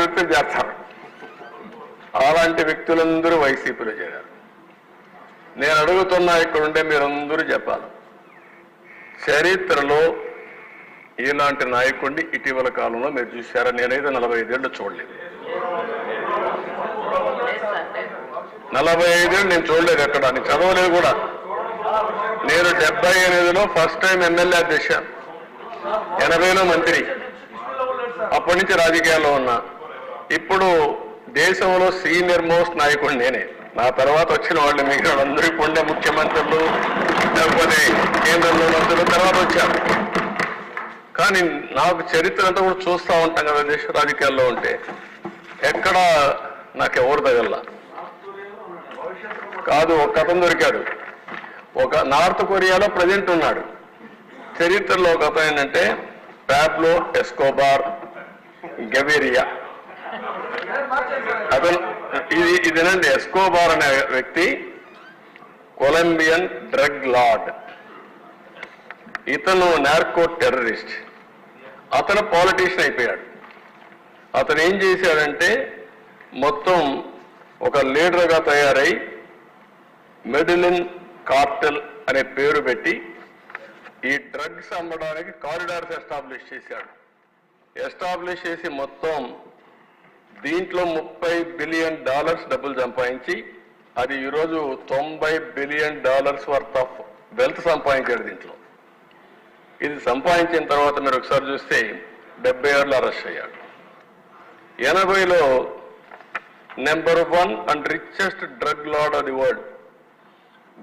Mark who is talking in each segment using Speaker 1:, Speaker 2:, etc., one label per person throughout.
Speaker 1: అలాంటి వ్యక్తులు చేస్తారు అలాంటి వ్యక్తులందరూ వైసీపీలో చేరారు. నేను అడుగుతున్నా ఇక్కడ ఉంటే మీరందరూ చెప్పాలి. చరిత్రలో ఇలాంటి నాయకుడిని ఇటీవల కాలంలో మీరు చూశారా? నేనైతే నలభై ఐదేళ్ళు చూడలేదు. నలభై ఐదేళ్ళు నేను చూడలేదు ఎక్కడ? నేను చదవలేదు కూడా. నేను డెబ్బై ఎనిమిదిలో ఫస్ట్ టైం ఎమ్మెల్యే అధ్యక్ష ఎనభైలో మంత్రి. అప్పటి నుంచి రాజకీయాల్లో ఉన్నా. ఇప్పుడు దేశంలో సీనియర్ మోస్ట్ నాయకుడు నేనే. నా తర్వాత వచ్చిన వాళ్ళు మిగిలిన అందరూ ఉండే ముఖ్యమంత్రులు లేకపోతే కేంద్రంలో మంత్రులు తర్వాత వచ్చారు. కానీ నాకు చరిత్ర అంతా కూడా చూస్తూ ఉంటాం కదా దేశ రాజకీయాల్లో ఉంటే. ఎక్కడ నాకు ఎవరు తగల కాదు ఒక అతను దొరికాడు. ఒక నార్త్ కొరియాలో ప్రజెంట్ ఉన్నాడు. చరిత్రలో ఒక అతను ఏంటంటే ప్యాబ్లో ఎస్కోబార్ గవేరియా అతను ఇది ఇదేనండి ఎస్కోబార్ అనే వ్యక్తి కొలంబియన్ డ్రగ్ లార్డ్. ఇతను నార్కో టెర్రరిస్ట్. అతను పాలిటీషియన్ అయిపోయాడు. అతను ఏం చేశాడంటే మొత్తం ఒక లీడర్గా తయారై మెడిలిన్ కార్టెల్ అనే పేరు పెట్టి ఈ డ్రగ్స్ అమ్మడానికి కారిడార్స్ ఎస్టాబ్లిష్ చేశాడు. ఎస్టాబ్లిష్ చేసి మొత్తం దీంట్లో ముప్పై బిలియన్ డాలర్స్ డబ్బులు సంపాదించి అది ఈరోజు తొంభై billion dollars worth of wealth సంపాదించాడు దీంట్లో. ఇది సంపాదించిన తర్వాత మీరు ఒకసారి చూస్తే డెబ్బై ఏళ్ళు అరెస్ట్ అయ్యాడు. ఎనభైలో number one and richest drug lord of the world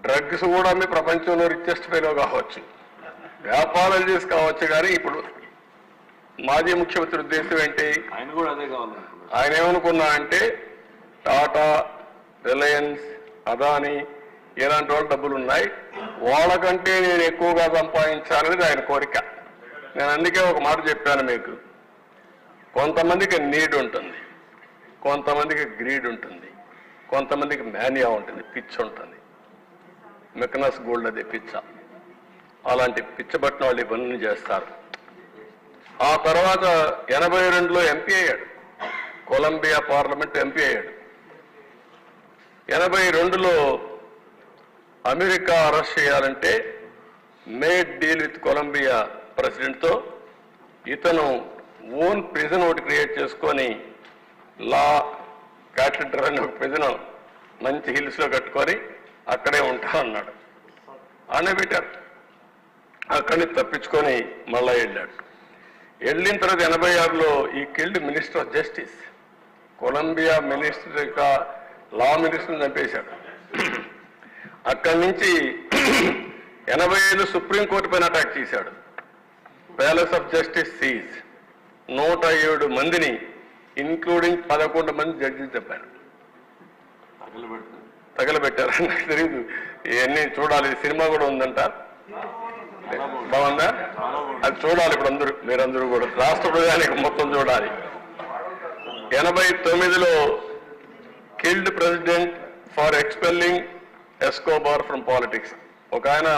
Speaker 1: drugs కూడా మీ ప్రపంచంలో రిచెస్ట్ ఫెలో కావచ్చు. వ్యాపారాలు చేసి కావచ్చు కానీ ఇప్పుడు మాజీ ముఖ్యమంత్రి ఉద్దేశం ఏంటి?
Speaker 2: ఆయన కూడా అదే కావాలి.
Speaker 1: ఆయన ఏమనుకున్నా అంటే టాటా రిలయన్స్ అదాని ఇలాంటి వాళ్ళ డబ్బులు ఉన్నాయి వాళ్ళకంటే నేను ఎక్కువగా సంపాదించాలనేది ఆయన కోరిక. నేను అందుకే ఒక మాట చెప్పాను మీకు. కొంతమందికి నీడ్ ఉంటుంది. కొంతమందికి గ్రీడ్ ఉంటుంది. కొంతమందికి మేనియా ఉంటుంది. పిచ్ ఉంటుంది. మెకనస్ గోల్డ్ అది పిచ్చ అలాంటి పిచ్చబట్టిన వాళ్ళు ఇవన్నీ చేస్తారు. ఆ తర్వాత ఎనభై రెండులో ఎంపీ అయ్యాడు. కొలంబియా పార్లమెంట్ ఎంపీ అయ్యాడు. ఎనభై రెండులో అమెరికా అరెస్ట్ చేయాలంటే మేడ్ డీల్ విత్ కొలంబియా ప్రెసిడెంట్తో ఇతను ఓన్ ప్రిజన్ ఒకటి క్రియేట్ చేసుకొని లా క్యాటెడ్రల్ అనే ఒక ప్రిజన్ మంచి హిల్స్లో కట్టుకొని అక్కడే ఉంటా అన్నాడు. అనే పెట్టారు అక్కడి తప్పించుకొని మళ్ళా వెళ్ళాడు. వెళ్ళిన తర్వాత ఎనభై ఆరులో ఈ killed minister of justice Colombia minister యొక్క లా మినిస్టర్ని చంపేశాడు అక్కడి నుంచి ఎనభై ఐదు సుప్రీంకోర్టు పైన అటాక్ చేశాడు. Palace of justice siege. నూట ఏడు మందిని ఇన్క్లూడింగ్ పదకొండు మంది జడ్జిలు చెప్పారు తగలబెట్టారు. నాకు తెలియదు ఇవన్నీ చూడాలి. సినిమా కూడా ఉందంట. బాగుందా? అది చూడాలి ఇప్పుడు అందరూ. మీరందరూ కూడా. రాష్ట్ర ప్రజానికి మొత్తం చూడాలి. ఎనభై తొమ్మిదిలో killed president for expelling Escobar from politics. ఒక ఆయన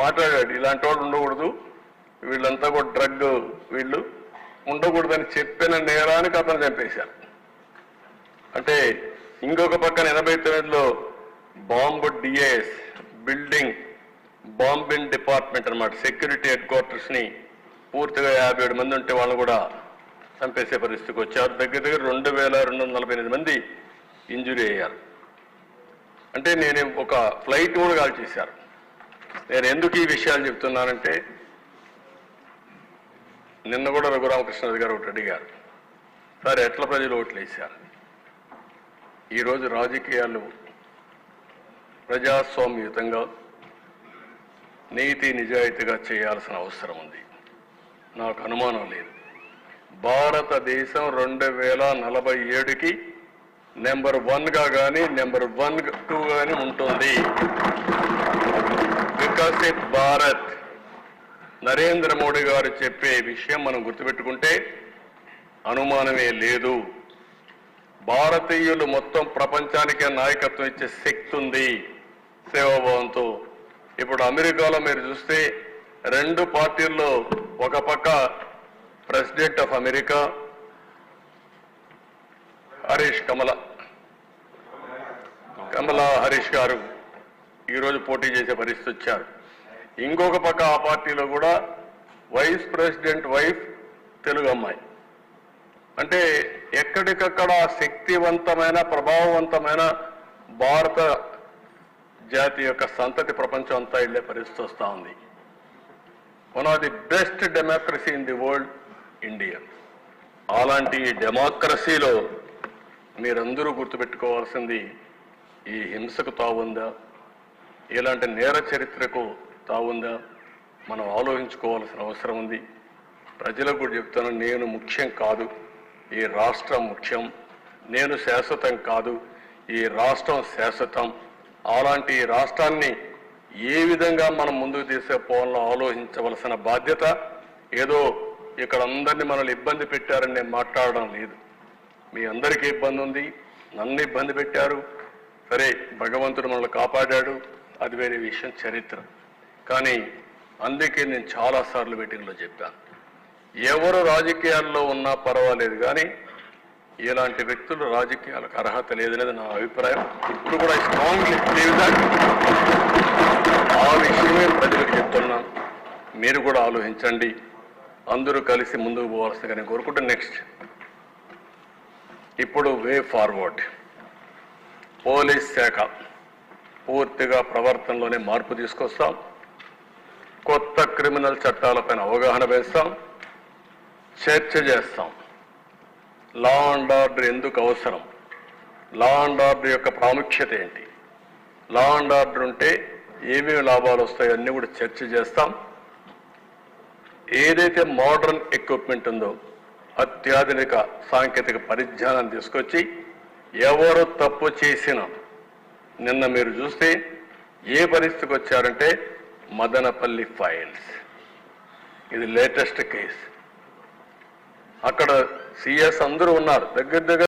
Speaker 1: మాట్లాడాడు ఇలాంటి వాళ్ళు ఉండకూడదు. వీళ్ళంతా కూడా డ్రగ్ వీళ్ళు ఉండకూడదని చెప్పిన నేరానికి అతను చంపేశారు. అంటే ఇంకొక పక్కన ఎనభై తొమ్మిదిలో bomb DAS building bombing department అన్నమాట సెక్యూరిటీ హెడ్ క్వార్టర్స్ని పూర్తిగా యాభై ఏడు మంది ఉంటే వాళ్ళు కూడా చంపేసే పరిస్థితికి వచ్చారు. దగ్గర దగ్గర రెండు వేల రెండు వందల నలభై ఎనిమిది మంది ఇంజురీ అయ్యారు. అంటే నేను ఒక ఫ్లైట్ కూడా కాల్ చేశారు. నేను ఎందుకు ఈ విషయాలు చెప్తున్నానంటే నిన్న కూడా రఘురామకృష్ణరాజు గారు ఒకటి అడిగారు. సార్ ఎట్ల ప్రజలు ఓట్లు వేశారు? ఈరోజు రాజకీయాలు ప్రజాస్వామ్యయుతంగా నీతి నిజాయితీగా చేయాల్సిన అవసరం ఉంది. నాకు అనుమానం లేదు. భారతదేశం రెండు వేల నలభై ఏడుకి నెంబర్ వన్గా కానీ నెంబర్ వన్ టూ కానీ ఉంటుంది. వికసిత్ భారత్. నరేంద్ర మోడీ గారు చెప్పే విషయం మనం గుర్తుపెట్టుకుంటే అనుమానమే లేదు. భారతీయులు మొత్తం ప్రపంచానికే నాయకత్వం ఇచ్చే శక్తి ఉంది సేవాభావంతో. ఇప్పుడు అమెరికాలో మీరు చూస్తే రెండు పార్టీల్లో ఒక పక్క president of America Harris Kamala. Kamala Harris గారు ఈరోజు పోటీ చేసే పరిస్థితి వచ్చారు. ఇంకొక పక్క ఆ పార్టీలో కూడా వైస్ ప్రెసిడెంట్ వైఫ్ తెలుగు అమ్మాయి. అంటే ఎక్కడికక్కడ శక్తివంతమైన ప్రభావవంతమైన భారత జాతి యొక్క సంతతి ప్రపంచం అంతా వెళ్ళే పరిస్థితి వస్తూ ఉంది. One of the best democracy in the world India. అలాంటి డెమోక్రసీలో మీరందరూ గుర్తుపెట్టుకోవాల్సింది ఈ హింసకు తావుందా? ఇలాంటి నేర చరిత్రకు తావుందా? మనం ఆలోచించుకోవాల్సిన అవసరం ఉంది. ప్రజలకు కూడా చెప్తాను నేను ముఖ్యం కాదు ఈ రాష్ట్రం ముఖ్యం. నేను శాశ్వతం కాదు ఈ రాష్ట్రం శాశ్వతం. అలాంటి ఈ రాష్ట్రాన్ని ఏ విధంగా మనం ముందుకు తీసుకుపోవాలో ఆలోచించవలసిన బాధ్యత ఏదో ఇక్కడ అందరినీ మనల్ని ఇబ్బంది పెట్టారని నేను మాట్లాడడం లేదు. మీ అందరికీ ఇబ్బంది ఉంది నన్ను ఇబ్బంది పెట్టారు. సరే భగవంతుడు మనల్ని కాపాడాడు. అది వేరే విషయం చరిత్ర. కానీ అందుకే నేను చాలాసార్లు మీటింగ్లో చెప్పాను. ఎవరు రాజకీయాల్లో ఉన్నా పర్వాలేదు కానీ ఇలాంటి వ్యక్తులు రాజకీయాలకు అర్హత లేదనేది నా అభిప్రాయం. ఇప్పుడు కూడా స్ట్రాంగ్లీ ఆ విషయమే ప్రజలకు చెప్తున్నాను. మీరు కూడా ఆలోచించండి. అందరూ కలిసి ముందుకు పోవాల్సిందిగా నేను కోరుకుంటే నెక్స్ట్ ఇప్పుడు వే ఫార్వర్డ్ పోలీస్ శాఖ పూర్తిగా ప్రవర్తనలోనే మార్పు తీసుకొస్తాం. కొత్త క్రిమినల్ చట్టాలపైన అవగాహన వేస్తాం. చర్చ చేస్తాం. లా అండ్ ఆర్డర్ ఎందుకు అవసరం? లా అండ్ ఆర్డర్ యొక్క ప్రాముఖ్యత ఏంటి? లా అండ్ ఆర్డర్ ఉంటే ఏమేమి లాభాలు వస్తాయో అన్నీ కూడా చర్చ చేస్తాం. ఏదైతే మోడర్న్ ఎక్విప్మెంట్ ఉందో అత్యాధునిక సాంకేతిక పరిజ్ఞానం తీసుకొచ్చి ఎవరు తప్పు చేసినా నిన్న మీరు చూస్తే ఏ పరిస్థితికి వచ్చారంటే మదనపల్లి ఫైల్స్. ఇది లేటెస్ట్ కేసు. అక్కడ సిఎస్ అందరూ ఉన్నారు. దగ్గర దగ్గర